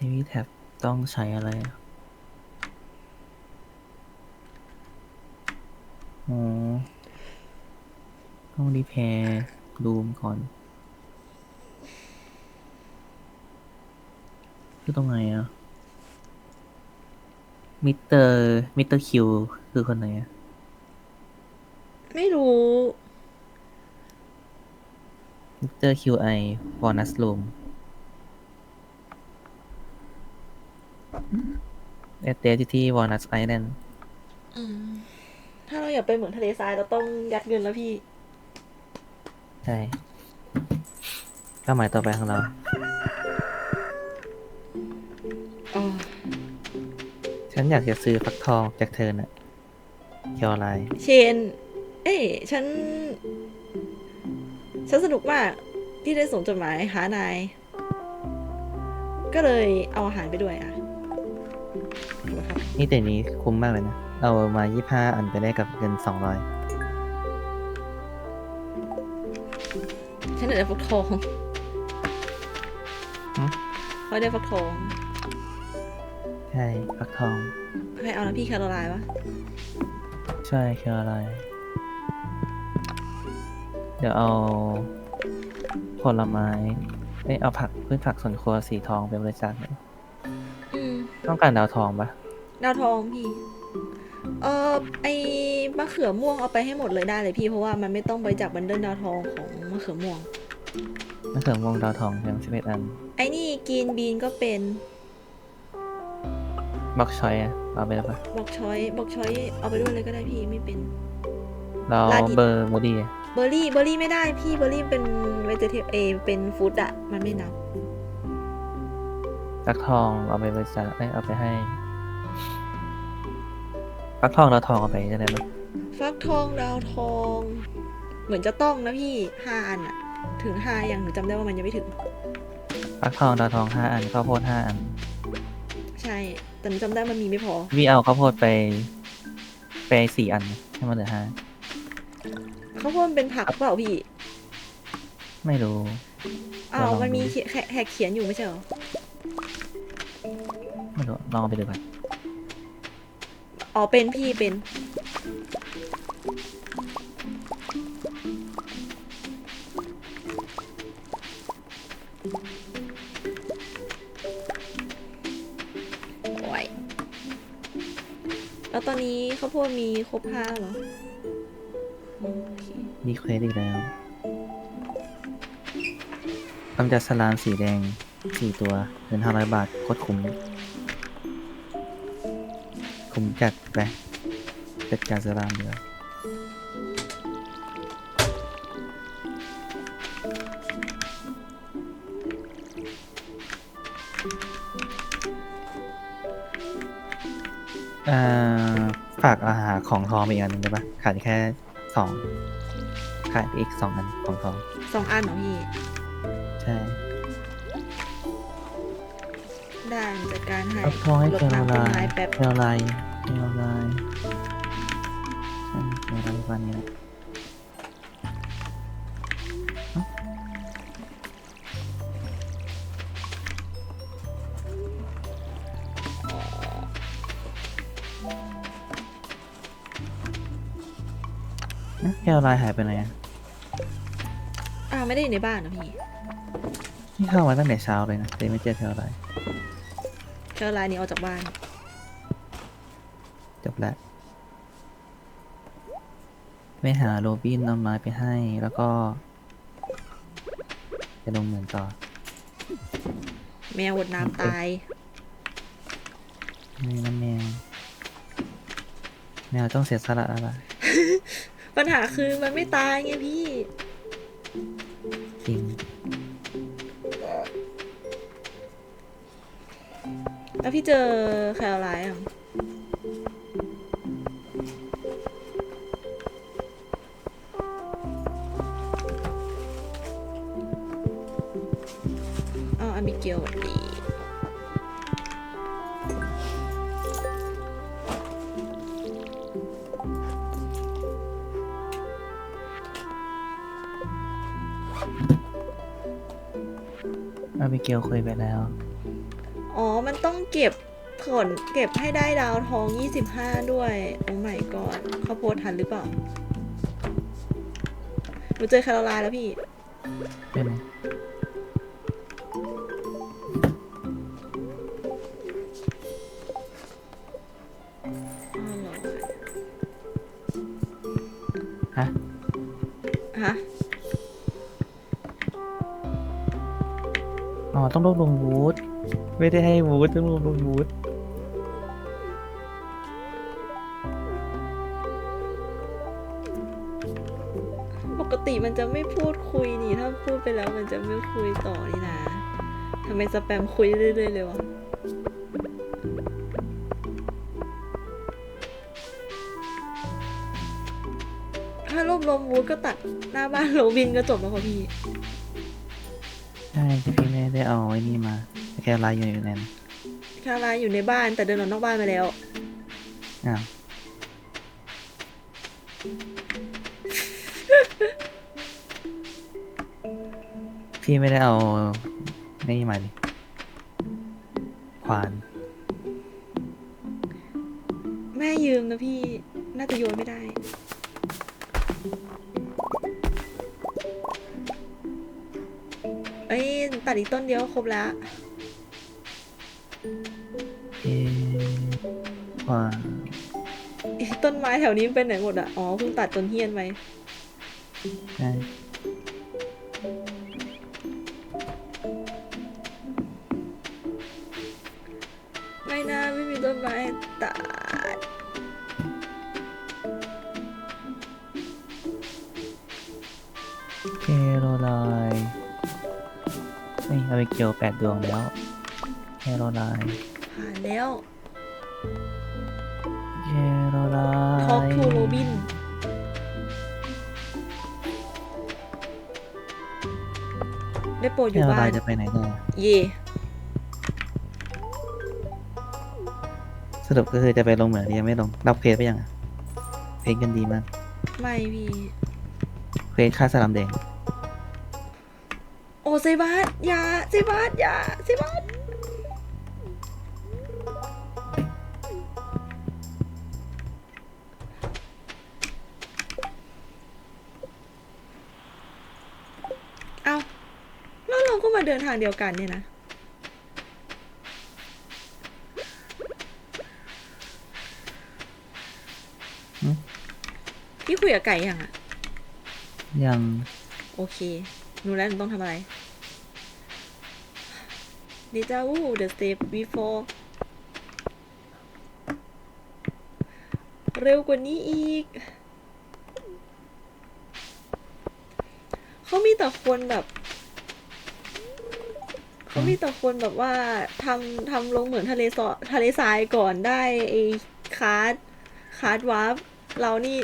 ทีวีแท็บต้องใช้อะไรอะอ๋อต้องรีแพร์รูมก่อน คือตรงไหนอะมิสเตอร์ มิสเตอร์คิว คือคนไหนอะไม่รู้ มิสเตอร์คิวไอวอนัสรูม แอดเดสที่วอนัสไอแลนด์อืมถ้าเราอยากไปเหมืองทะเลทรายเราต้องยัดเงินแล้วพี่ ใช่เป้าหมายต่อไปของเราอ๋อฉันอยากจะซื้อฟักทองจากเธอน่ะเคียวอะไร เชน เอ้ยฉัน ฉันสนุกมากที่ได้ส่งจดหมายหานาย ก็เลยเอาอาหารไปด้วยอะถูกไหมครับ นี่แต่นี้คุ้มมากเลยนะ เอามายี่ห้าอันไปได้กับเงินสองร้อยฉันอยากได้ฟักทองเขาได้ฟักทองใช่ฟักทอง ใครเอานะพี่แคโรไลน์ปะใช่เคียวอะไร เดี๋ยวเอาผลไม้ไม่เอาผักพืชผักสวนครัวสีทองไปบริจาคหน่อยอืม ต้องการดาวทองปะดาวทองพี่ เออไอมะเขือม่วงเอาไปให้หมดเลยได้เลยพี่เพราะว่ามันไม่ต้องไปจากบันเดิลดาวทองของมะเขือม่วง มะเขือม่วงดาวทองเพียงสิบเอ็ดอันไอ้นี่กินบีนก็เป็นบ็อกชอยอะเอาไปแล้วปะบอกช้อยบอกช้อยเอาไปด้วยเลยก็ได้พี่ไม่เป็น เราลาดิเบอร์มูดี้อะเบอร์รี่เบอร์รี่ไม่ได้พี่เบอร์รี่เป็นเวจเทเอเป็นฟู้ดอะมันไม่นับ ฟักทองเอาไปบริจาคเอ้ยเอาไปให้ฟักทองดาวทองเอาไปจะได้ไหมฟักทองดาวทอง เหมือนจะต้องนะพี่ห้าอันอะถึงห้ายังหนูจำได้ว่ามันยังไม่ถึง ฟักทองดาวทองห้าอันข้าวโพดห้าอันใช่ แต่หนูจำได้มันมีไม่พอ พี่เอาข้าวโพดไป ไปสี่อันให้มันเหลือห้าเขาพูดมันเป็นผักเปล่าพี่ไม่รู้ อ้าวลองดูมันมีเขียนแขแขกเขียนอยู่ไม่ใช่เหรอ ไม่รู้ลองเอาไปดูก่อนอ๋อเป็นพี่เป็น โอ้ย แล้วตอนนี้ข้าวโพดมีครบห้าเหรอโอเคมีเควสอีกแล้วกำจัดสลามสีแดงสี่ตัวเงินห้าร้อยบาทโคตรคุ้ม คุ้มจัดไปจัดการสลามเดียวาอ่าฝากอาหารของทองไปอีกอันหนึงได้ปะขาดอีกแค่สองขาดอีกสองอันของทองสองอันเหรอพี่ ใช่ได้จัดการให้เอาทองให้ลดเทวน้ำต้นลาไม้ยแป๊บเทวลาย เทวลายใช่เทวลายวันนี้แหละเอ้าเอ๊ะเทวลายหายไปไหนอะอ่าไม่ได้อยู่ในบ้านนะพี่ นี่เข้ามาตั้งแต่เช้าเลยนะแต่ไม่เจอเทวลายแค่ลายนี้ออกจากบ้าน จบแล้ว ไปหาโรบินเอาไม้ไปให้แล้วก็ จะลงเหมือนต่อแมวอดน้ำตายนี่นะแมวแมวต้องเสียสละแล้วล่ะปัญหาคือมันไม่ตายไงพี่ จริงแล้วพี่เจอแคลไลน์อะ กลสวัสดีอาบิเกลคุยไปแล้ว อ๋อ มันต้องเก็บผลเก็บให้ได้ดาวทอง 25 ด้วย โอ้ไม่ก่อนเขาโพสทันหรือเปล่าหนูเจอคาโรไลน์แล้วพี่ ต้องรวบรวมวูดไม่ได้ให้วูดต้องรวบรวมวูดปกติมันจะไม่พูดคุยนี่ ถ้าพูดไปแล้วมันจะไม่คุยต่อนี่นะทำไมสแปมคุยเรื่อยๆเลยวะถ้ารวบรวมวูดก็ตัดหน้าบ้านโรบินก็จบแล้วค่ะพี่ ใช่ที่พี่ไม่ได้เอาไอ้นี่มาแค่ลายอยู่ในนั้นคาราอยู่ในบ้านแต่เดินออกนอกบ้านไปแล้ว อ้าวพี่ไม่ได้เอานี่มาดิควานแม่ยืมนะพี่ น่าจะโยนไม่ได้ ตัดอีกต้นเดียวก็ครบแล้วเอ๊ะควานอีกต้นไม้แถวนี้มันไปไหนหมดอะอ๋อเพิ่งตัดต้นเฮียนไป ใช่ แปดดวงแล้วเคโรไลน์ผ่านแล้วเคโรไลน์ทอกทูโรบินได้โปรดอเคยู่โรบ้าไลนน์จะไปไหนต่อเย่สรุปก็คือจะไปลงเหมืองหรือยังไม่ลงรับเควสไปยังอะเพลงกันดีมากไม่พี่ เควสค่าสลัมแดงโอ้ เซบาสอย่าเซบาสอย่าเซบาสเอาแล้วเราก็มาเดินทางเดียวกันเนี่ยนะพี่คุยกับไก่ยังอะยัง โอเคหนูแล้วหนูต้องทำอะไร Deja vu the step before เร็วกว่านี้อีก เขามีแต่คนแบบ เขามีแต่คนแบบว่าทำทำลงเหมือนทะเลซอทะเลทรายก่อนได้ไอ้คาร์ดคาร์ดวาร์ปเรานี่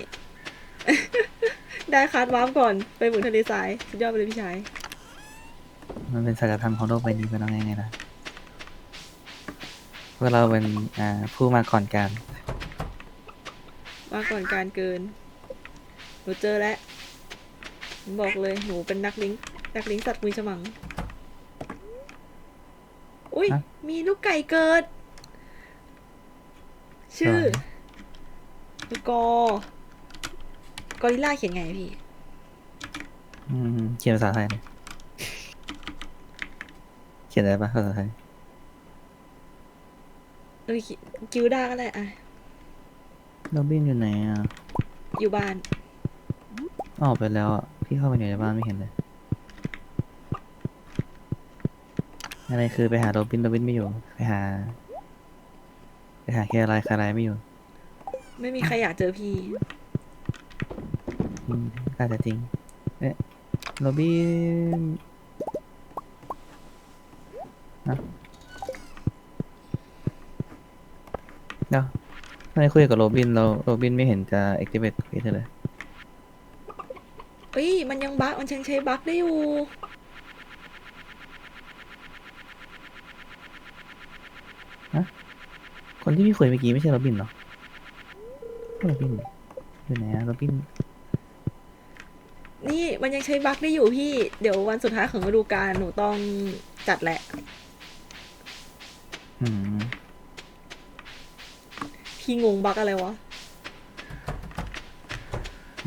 ได้คาร์ดวาร์ปก่อนไปเหมือนทะเลทราย สุดยอดไปเลยพี่ชาย มันเป็นสัจธรรมของโลกใบนี้เป็นยังไงไงล่ะพวกเราเป็นอ่าผู้มาก่อนการ มาก่อนการเกิน หนูเจอแล้วหนูบอกเลย หนูเป็นนักลิงก์นักลิงก์สัตว์มือฉมัง อุ้ย ฮะ มีลูกไก่เกิด ชื่อสวยกอกอริลล่าเขียนไงพี่ อืมเขียนภาษาไทยเลยเขียนได้ปะภาษาไทยเอ้ยกิวด้าก็ได้อะโรบินอยู่ไหนอะอยู่บ้าน ออกไปแล้วอะ พี่เข้าไปอยู่ในบ้านไม่เห็นเลย อะไรคือไปหาโรบินโรบินไม่อยู่ ไปหา ไปหาแคอะไรแคอะไรไม่อยู่ไม่มีใครอยากเจอพี่อืมอาจจะจริง เอ๊ะโรบินนะ เดี๋ยวไม่ได้คุยกับโรบินเราโรบินไม่เห็นจะ activate เควสเลยเอ้ยมันยังบั๊กมันยังใช้บั๊กได้อยู่ คนที่พี่คุยเมื่อกี้ไม่ใช่โรบินเหรอโรบินอยู่ไหนอะโรบินนี่มันยังใช้บั๊กได้อยู่พี่ เดี๋ยววันสุดท้ายของฤดูกาลหนูต้องจัดแหละ อืม พี่งงบักอะไรวะ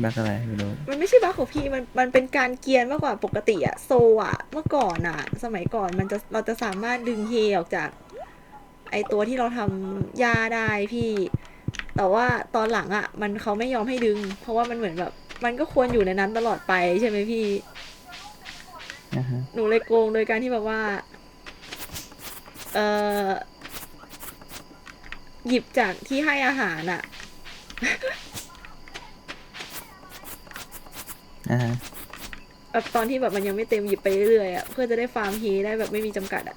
บักอะไรไม่รู้ มันไม่ใช่บั๊กของพี่มันมันเป็นการเกียนมากกว่าปกติอะโซอะเมื่อก่อนอะสมัยก่อนมันจะเราจะสามารถดึงเฮออกจาก ไอตัวที่เราทำยาได้พี่ แต่ว่าตอนหลังอะมันเขาไม่ยอมให้ดึง เพราะว่ามันเหมือนแบบ มันก็ควรอยู่ในนั้นตลอดไปใช่ไหมพี่นะฮะ หนูเลยโกงโดยการที่แบบว่า เออ หยิบจากที่ให้อาหารอะอ่าฮะแบบตอนที่แบบมันยังไม่เต็มหยิบไปเรื่อยๆอะเพื่อจะได้ฟาร์มเฮได้แบบไม่มีจำกัดอะ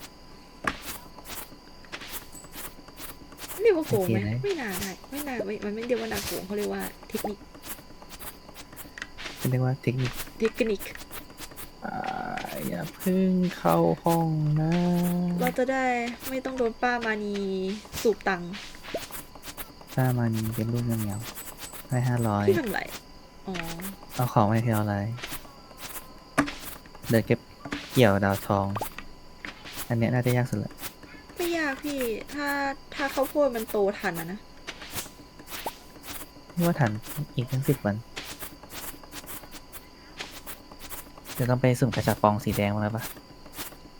เรียกว่าโกงไหม ไม่น่าได้ไม่น่าไม่มันไม่เรียกว่านาโกงเขาเรียกว่าเทคนิคเรียกว่าเทคนิคเทคนิค อ่าอย่าเพิ่งเข้าห้องนะเราจะได้ไม่ต้องโดนป้ามานีสูบตังค์ ถ้ามันเป็นรูปเงี้ยวๆให้ห้าร้อยพี่ทำไรอ๋อเอาของมาให้ที่ออนไลน์เดินเก็บเกี่ยวดาวทอง อันเนี้ยน่าจะยากสุดละไม่ยากพี่ ถ้าถ้าข้าวโพดมันโตทันอะนะ นี่ว่าทันอีกทั้งสิบวันเดี๋ยวต้องไปสุ่มกระจับปองสีแดงมาแล้วปะ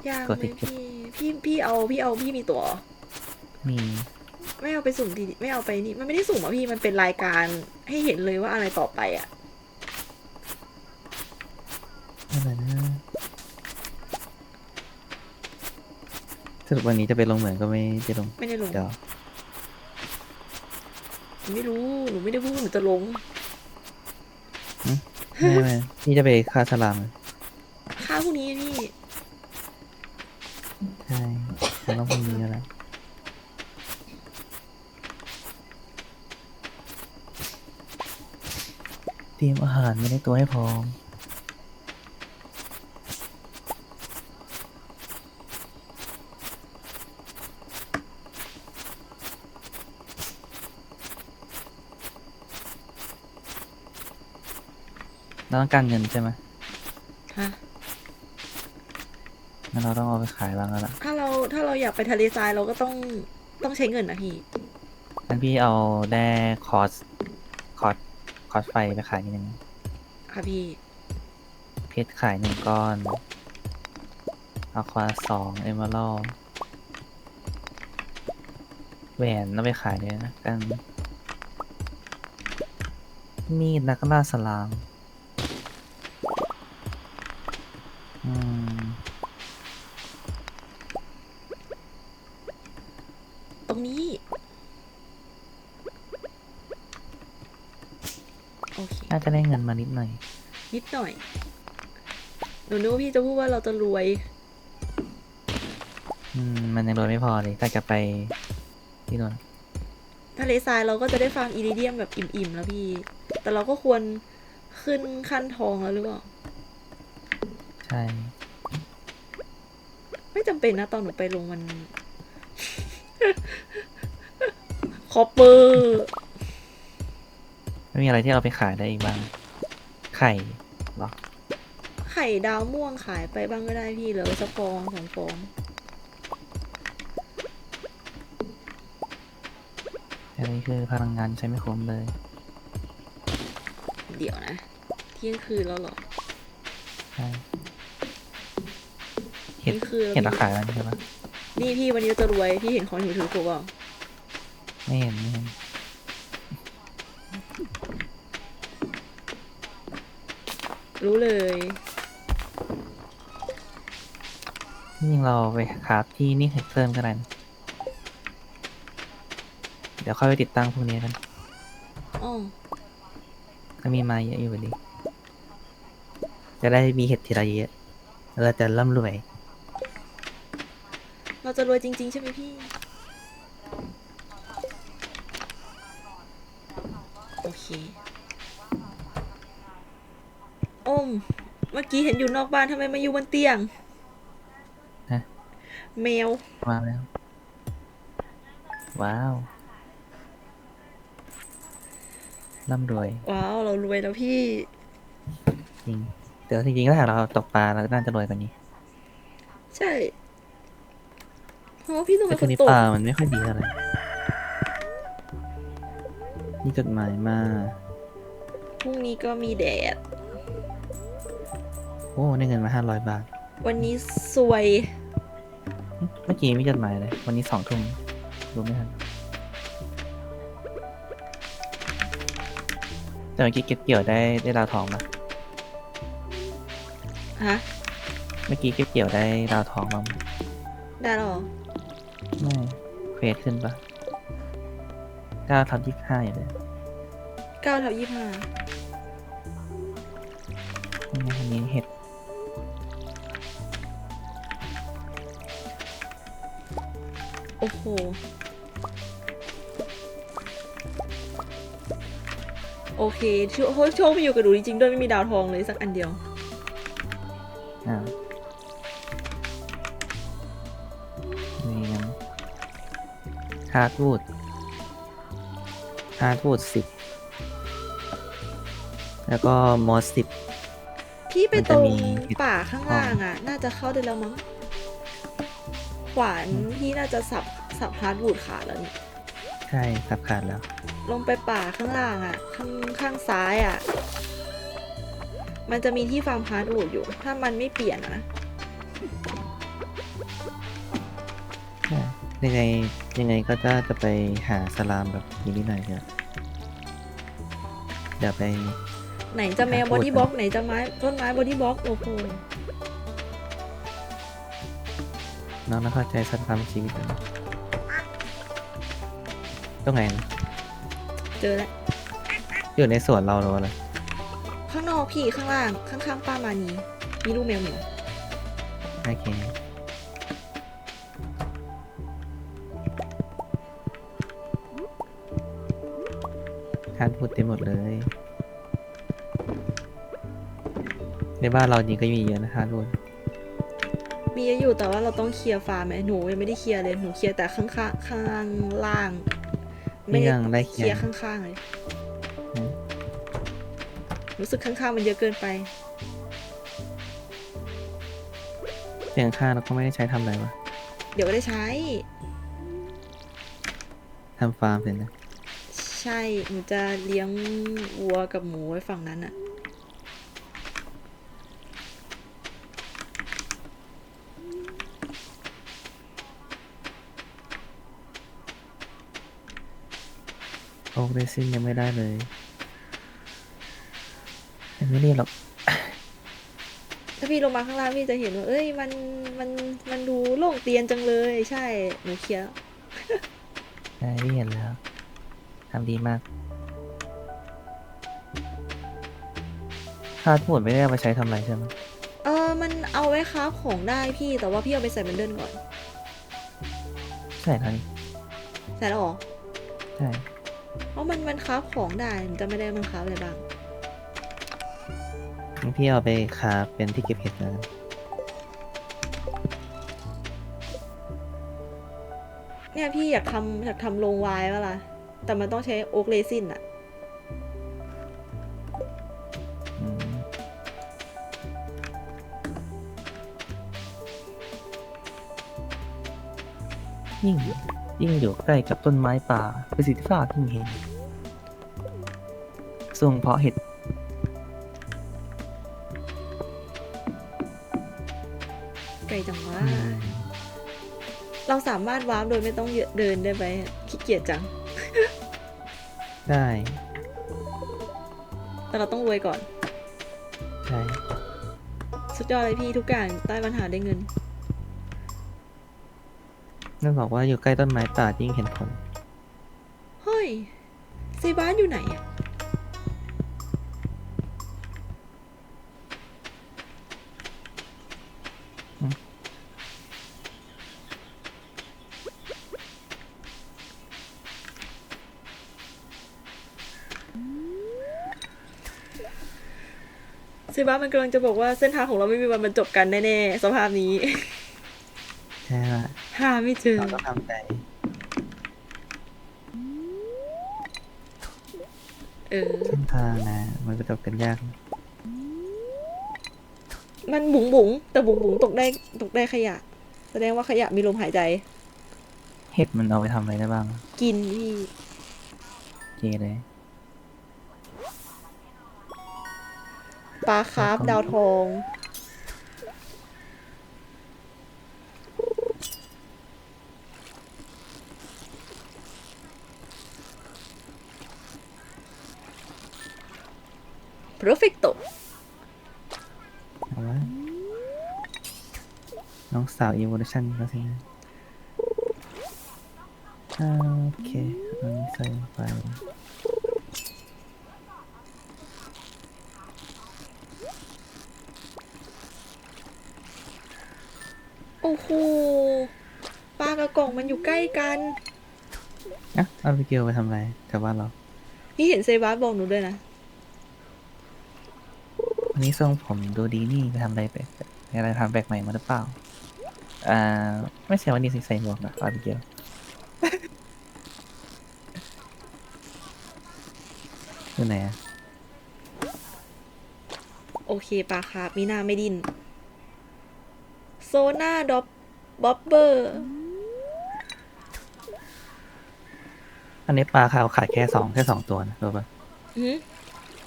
ยากกดไหมติดเก็บพี่ พี่พี่เอาพี่เอาพี่มีตัวเหรอมี ไม่เอาไปสุ่มดีไม่เอาไปนี่มันไม่ได้สุ่มอะพี่มันเป็นรายการให้เห็นเลยว่าอะไรต่อไปอะอะไรนะสรุปวันนี้จะไปลงเหมืองก็ไม่จะลงไม่ได้ลงเดี๋ยวหนูไม่รู้หนูไม่ได้พูดหนูจะลงไม่ไม่นี่จะไปฆ่าสลาม ค่าพวกนี้พี่ ตรียมอาหารไม่ได้ตัวให้พร้อม เราต้องการเงินใช่ไหมฮะงั้นเราต้องเอาไปขายบ้างแล้วล่ะถ้าเราถ้าเราอยากไปทะเลทรายเราก็ต้องต้องใช้เงินนะพี่งั้นพี่เอาแร่คอสคอส คอสไฟไปขายนิดนึงค่ะพี่ เพชรขายหนึ่งก้อนอะควาสองเอเมอรัลแหวนเอาไปขายเลยนะกัน มีดนักล่าสลาม อืม มานิดหน่อย นิดหน่อยหนูนึกว่าพี่จะพูดว่าเราจะรวย อืมมันยังรวยไม่พอเลยถ้าจะไปที่โน่นทะเลทรายเราก็จะได้ฟังอิริเดียมแบบอิ่มๆแล้วพี่ แต่เราก็ควรขึ้นขั้นทองแล้วหรือเปล่า ใช่ ไม่จำเป็นนะตอนหนูไปลงมัน คอปเปอร์ ไม่มีอะไรที่เราไปขายได้อีกบ้าง ไข่เหรอไข่ดาวม่วงขายไปบ้างก็ได้พี่เหลือสักฟองสองฟองแต่นี่คือพลังงานใช้ไม่คุ้มเลย เดี๋ยวนะ เที่ยงคืนแล้วเหรอใช่เที่ยงคืนแล้วเห็นราคายแล้วใช่ปะนี่พี่วันนี้เราจะรวย พี่เห็นของถือถือถูกเปล่าไม่เห็นไม่เห็น รู้เลยที่จริงเราไปคราฟที่นี่เพิ่มก็ได้นะเดี๋ยวค่อยไปติดตั้งพวกนี้กันอ๋อ ก็มีไม้เยอะอยู่ดีจะได้มีเห็ดทีละเยอะแล้วเราจะร่ำรวย เราจะรวยจริง ๆ ใช่ไหมพี่ โอเคโอ ม เมื่อกี้เห็นอยู่นอกบ้านทำไมมาอยู่บนเตียงฮะ แมว มาแล้ว ว้าวร่ำรวย ว้าว เรารวยแล้วพี่ จริงแต่ว่าจริงๆถ้าหากเราตกปลาเราน่าจะรวยกว่านี้ใช่อ๋อพี่ต้องแต่เป็นช่ควนงนี้ตกปลามันไม่ค่อยดีเท่าไหร่นี่จดหมายมาพรุ่งนี้ก็มีแดด โอ้ได้เงินมาห้าร้อยบาท วันนี้สวย เมื่อกี้มีจดหมายเลย วันนี้สองทุ่มดูไม่ทันแต่เมื่อกี้เก็บเกี่ยวได้ได้ดาวทองมาฮะ เมื่อกี้เก็บเกี่ยวได้ดาวทองมาได้หรอ ไม่เควสขึ้นปะเก้าทับยี่สิบห้าอยู่เลยเก้าทับยี่ห้านี่ไงอันนี้เห็ด โอ้โห โอเคโชคโชคมีอยู่กับหนูจริงๆด้วยไม่มีดาวทองเลยสักอันเดียว อ่านี่งั้นฮาร์ดวูดฮาร์ดวูดสิบแล้วก็มอสสิบพี่ไปมันตจะรงมีป่าข้างล่างอะ น่าจะเข้าได้แล้วมั้ง ขวานอืมพี่น่าจะสับสับฮาร์ดวูดขาดแล้วนี่ใช่สับขาดแล้ว ลงไปป่าข้างล่างอะ ข้างข้างซ้ายอะ มันจะมีที่ฟาร์มฮาร์ดวูดอยู่ ถ้ามันไม่เปลี่ยนอะนะใช่ยังไงยังไงก็จะจะไปหาสลามแบบนิดๆหน่อยๆเถอะเดี๋ยวไป ไหนจะแมวฮาร์ดบวูอดดี้บล็อกไหนจะไม้ต้นไม้บอดี้บล็อกโอ้โห น้องนักเข้าใจสัตว์ตามชีวิตนะตรงไหนนะเจอแล้วอยู่ในสวนเราหรือว่าอะไรข้างนอกพี่ข้างล่างข้างๆป้ามานีมีลูกแมวเหมียวโอเคทานพูดเต็มหมดเลย ในบ้านเรานี่ก็มีเยอะนะทานพูด มีเยอะอยู่แต่ว่าเราต้องเคลียร์ฟาร์มไหมหนูยังไม่ได้เคลียร์เลยหนูเคลียร์แต่ข้างข้างข้างล่าง ไม่นี่ได้ยังได้เคเขีลียยนร์ข้างๆเลยอืม รู้สึกข้างๆมันเยอะเกินไป เสียงข้างเราก็ไม่ได้ใช้ทำอะไรวะเดี๋ยวก็ได้ใช้ ทำฟาร์มเสร็จนะ ใช่หนูจะเลี้ยงวัวกับหมูไว้ฝั่งนั้นอะ โอ๊กเรซินยังไม่ได้เลยยังไม่เรียนหรอกถ้าพี่ลงมาข้างล่างพี่จะเห็นว่าเอ้ยมันมันมันดูโล่งเตียนจังเลย ใช่หนูเคลียร์ได้เรียนแล้วทำดีมากคาดพูดไม่ได้เอาไปใช้ทำอะไรใช่ไหมเออมันเอาไว้ค้าฟของได้พี่แต่ว่าพี่เอาไปใส่แบนเดิลก่อน ใช่ทันใส่แล้วเหรอใช่ เพราะมันมันค้าฟของได้หนูจะไม่ได้มันค้าฟอะไรบ้างงั้นพี่เอาไปคาเป็นที่เก็บเห็ดนะเนี่ยพี่อยากทำอยากทำโรงไวน์วะล่ะ แต่มันต้องใช้โอ๊กเรซินอะอืมยิ่งอ ยู่ยิ่งอยู่ใกล้กับต้นไม้ป่าประสิทธิภาพยิ่งเห็น ส่งเพาะเห็ดไกลจังวะอืมเราสามารถวาร์ปโดยไม่ต้องเดินได้ไหมขี้เกียจจัง ได้ แต่เราต้องรวยก่อน ใช่ สุดยอดเลยพี่ทุกอย่างใต้ปัญหาได้เงิน นั่นบอกว่าอยู่ใกล้ต้นไม้ป่ายิ่งเห็นผล เฮ้ยเซบาสอยู่ไหนอะอืมซีบาสมันกำลังจะบอกว่าเส้นทางของเราไม่มีวันบรรจบกันแน่ๆสภาพนี้ หาไม่เจอ เราต้องทำใจเออ เส้นทางนะ มันก็จบกันยากมันบุ๋งบุ๋งแต่บุ๋งบุ๋งตกได้ตกได้ขยะ แสดงว่าขยะมีลมหายใจ เห็ดมันเอาไปทำอะไรได้บ้าง กินพี่เจเลย ปลาคาร์ฟดาวทอง perfecto เอาวะ น้องสาว evolution ก็สินะอ่าโอเคอันนี้ใส่ลงไปโอ้โหปลากระกล่องมันอยู่ใกล้กัน อะเอาไปเกียวไปทำอะไรแถวบ้านเราพี่เห็นเซบาสบอกหนูด้วยนะ วันนี้ทรงผมดูดีนี่ไปทำอะไรแปลกๆอะไรทำแปลกใหม่มาหรือเปล่า อ่า ไม่ใช่วันนี้ใส่หมวกนะเอาไปเกียวอยู่ไหนอะโอเคปลาคาร์ฟมีหน้าไม่ดินโซน่าด็อบบ๊อบเบอร์ อันนี้ปลาขาวขายแค่สองแค่สองตัวนะรู้ป่ะอืม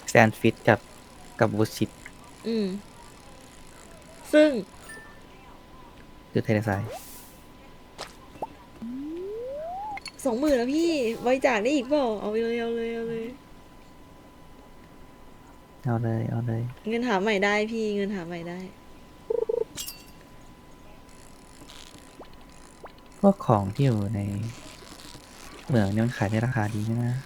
แซนฟิตกับกับบูชิปอืม ซึ่ง คือเทเลไซายสองหมื่นแล้วพี่บริจาคได้อีกเปล่าเอาไปเลยเอาเลยเอาเลย เอาเลยเอาเลยเงินหาใหม่ได้พี่เงินหาใหม่ได้ พวกของที่อยู่ในเหมืองเนี่ยมันขายได้ราคาดีนะ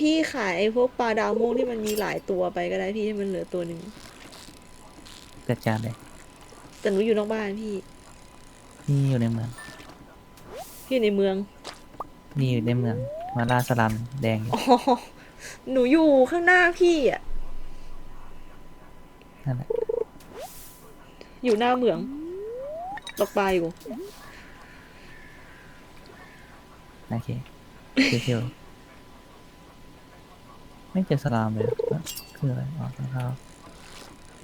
พี่ขายไอ้พวกปลาดาวม่วงที่มันมีหลายตัวไปก็ได้พี่ให้มันเหลือตัวหนึ่งจัดการเลยแต่หนูอยู่นอกบ้านพี่ นี่อยู่ในเมืองพี่อยู่ในเมืองนี่อยู่ในเมือง มาล่าสลัมแดงอยู่อ๋อหนูอยู่ข้างหน้าพี่อะนั่นแหละอยู่หน้าเหมืองตกปลาอยู่ โอเคเที่ยวๆ ไม่เจอสลามเลยเอ้อคืออะไรอ๋อรองเท้า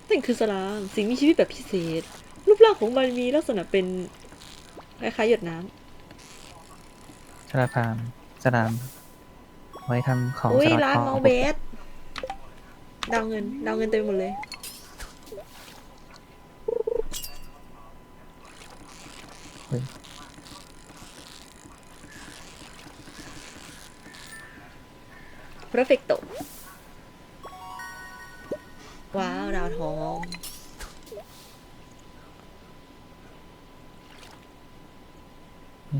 นั่นคือสลาม สิ่งมีชีวิตแบบพิเศษ รูปร่างของมันมีลักษณะเป็นคล้ายๆหยดน้ำ สลาพามสลาม ไว้ทำของอุ้ยสลัดร้านคอเมาเบสดาวเงินดาวเงินเต็มไปหมดเลยเฮ้ย perfecto ดาวทอง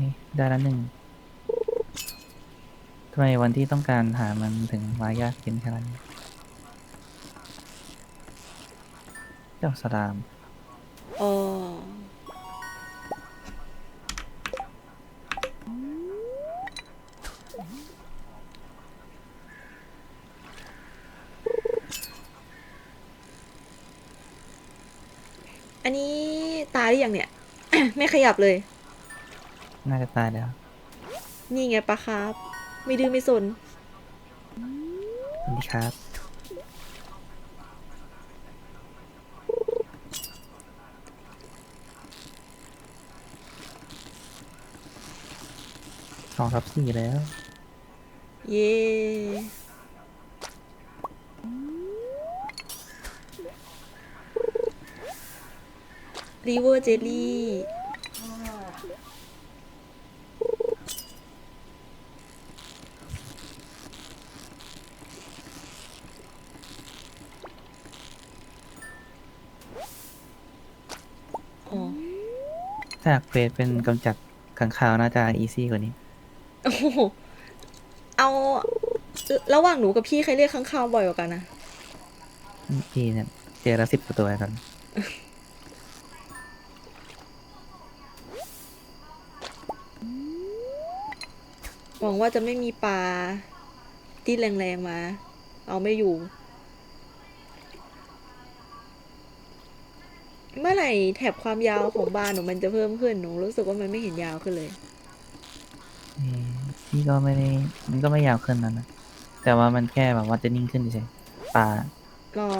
นี่ได้ละหนึ่งทำไมวันที่ต้องการหามันถึงมายากกินขนาดนี้ เจ้าสลาม ยับเลย น่าจะตายแล้ว นี่ไงปลาคาร์ฟไม่ดื้อไม่สน สวัสดีครับ สองทับสี่แล้ว เย่ริเวอร์เจลลี่ อ๋อ ถ้าหากเฟสเป็นกำจัดขังข่าวน่าจะอีซี่กว่านี้ โอ้โหเอาระหว่างหนูกับพี่ใครเรียกข้างคาวบ่อยกว่ากันนะ พี่เนี่ยเจอแล้วสิบกว่าตัวแล้วตอนนี้หวังว่าจะไม่มีปลาที่แรงๆมา เอาไม่อยู่ เมื่อไหร่แถบความยาวของบานหนูมันจะเพิ่มขึ้นหนูรู้สึกว่ามันไม่เห็นยาวขึ้นเลยเอ่อพี่ก็ไม่ได้มันก็ไม่ยาวขึ้นนั่นนะแต่ว่ามันแค่แบบว่าจะนิ่งขึ้นเฉยปลาหรอ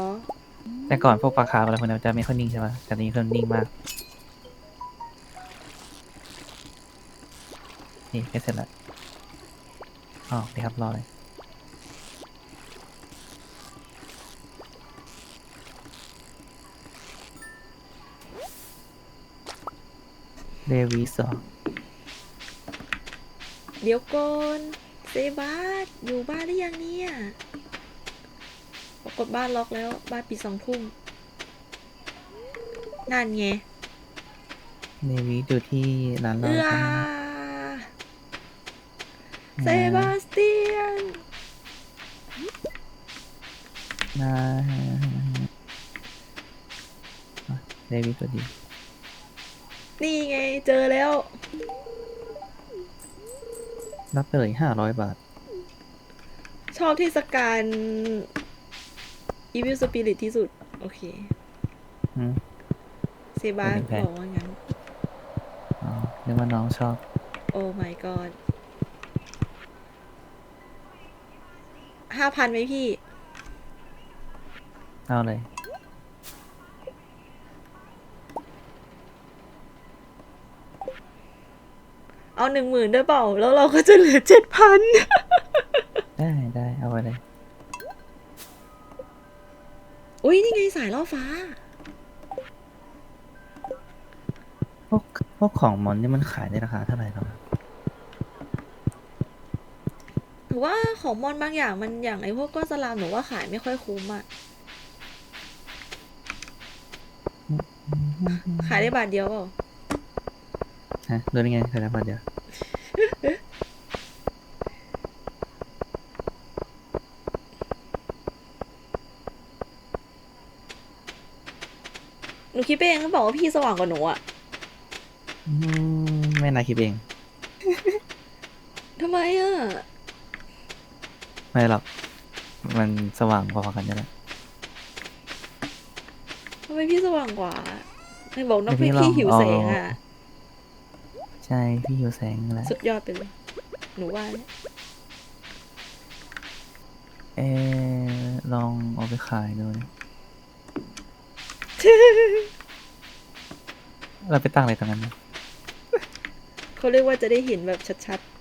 แต่ก่อนพวกปลาคาร์ฟอะไรพวกนั้นจะไม่ค่อยนิ่งใช่ปะแต่ตอนนี้เริ่มนิ่งมากนี่ใกล้เสร็จแล้วอ๋อดีครับรอเลย วิสเหรอเดี๋ยวก่อนเซบาสอยู่บ้านได้ยังเนี่ยปรากฏบ้านล็อกแล้ว บ้านปิดสองทุ่มนั่นไงเดวิสอยู่ที่ร้านเราเอื้อใช่ไหมเซบาสเตียนนะอะเดวิสตัวดี นี่ไงเจอแล้ว รับไปเลยห้าร้อยบาท ชอบที่สการ Evil Spirit ที่สุด โอเคอืม เซบาสเป็นแผน บอกว่างั้น อ๋อนึกว่าน้องชอบ โอ้ my god ห้าพันไหมพี่ เอาเลย เอาหนึ่งหมื่นได้เปล่า แล้วเราก็จะเหลือเจ็ดพันได้ได้เอาไปเลยอุ้ยนี่ไงสายล่อฟ้า พวกพวกของมอนนี่มันขายในราคาเท่าไหร่หรอหนูว่าของมอนบางอย่างมันอย่างไอพวกก้อนสลามหนูว่าขายไม่ค่อยคุ้มอะขายได้บาทเดียวเปล่าฮะดูได้ไงขายได้บาทเดียว หนู คิดไปเองก็บอกว่าพี่สว่างกว่าหนูอะอืมไม่นายคิดเอง ทำไมอะไม่หรอกมันสว่างพอๆกันอยู่แล้วทำไมพี่สว่างกว่าไม่บอกนะเดี๋พี่ยวพี่พี่หิวลองแสงเอาอะใช่พี่หิวแสงแหล้วสุดยอดไปเลยหนูว่านะเออลองเอาไปขายดูนะ เราไปตั้งอะไรตรงนั้นนะเขาเรียกว่าจะได้เห็นแบบชัดๆ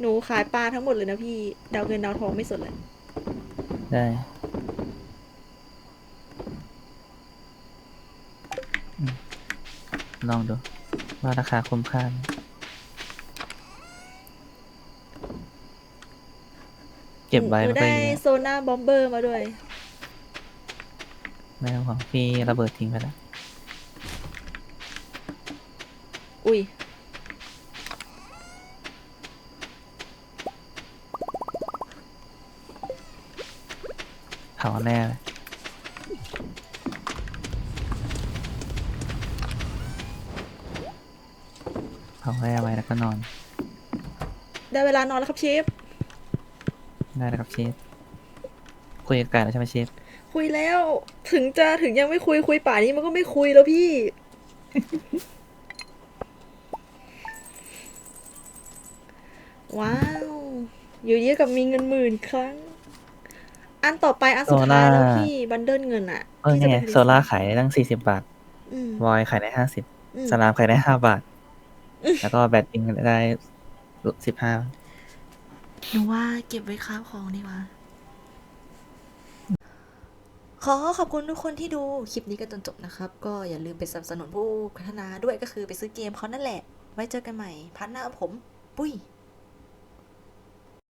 หนูขายปลาทั้งหมดเลยนะพี่ ดาวเงินดาวทองไม่สนเลย ได้อืมลองดู ว่าราคาคุ้มค่าไหมเก็บไว้หนูไม่ค่อได้ยเยอะโซน่าบอมเบอร์มาด้วย ไม่ต้องห่วงพี่ระเบิดทิ้งไปแล้ว อุ้ย เผาแน่เลยเผาแร่ไว้แล้วก็นอน ได้เวลานอนแล้วครับเชฟ ได้แล้วครับเชฟคุยกับไก่แล้วใช่ไหมเชฟคุยแล้ว ถึงจะถึงยังไม่คุยคุยป่านี้มันก็ไม่คุยแล้วพี่ ว้าว อยู่เยอะกับมีเงินหมื่นครั้ง อันต่อไปอันสุดท้ายแล้วโซล่าพี่บันเดิลเงินอะเออที่จะไงไปผลิตโซล่าขายได้ตั้งสี่สิบบาท อืมวอยขายได้ห้าสิบอืม สลามขายได้ห้าบาทแล้วก็แบตจริงได้สิบห้าหนูว่าเก็บไว้ค้าของดีกว่า ขอขอบคุณทุกคนที่ดูคลิปนี้กันจนจบนะครับ ก็อย่าลืมไปสนับสนุนผู้พัฒนาด้วยก็คือไปซื้อเกมเขานั่นแหละ ไว้เจอกันใหม่พันหน้าผม ปุ้ย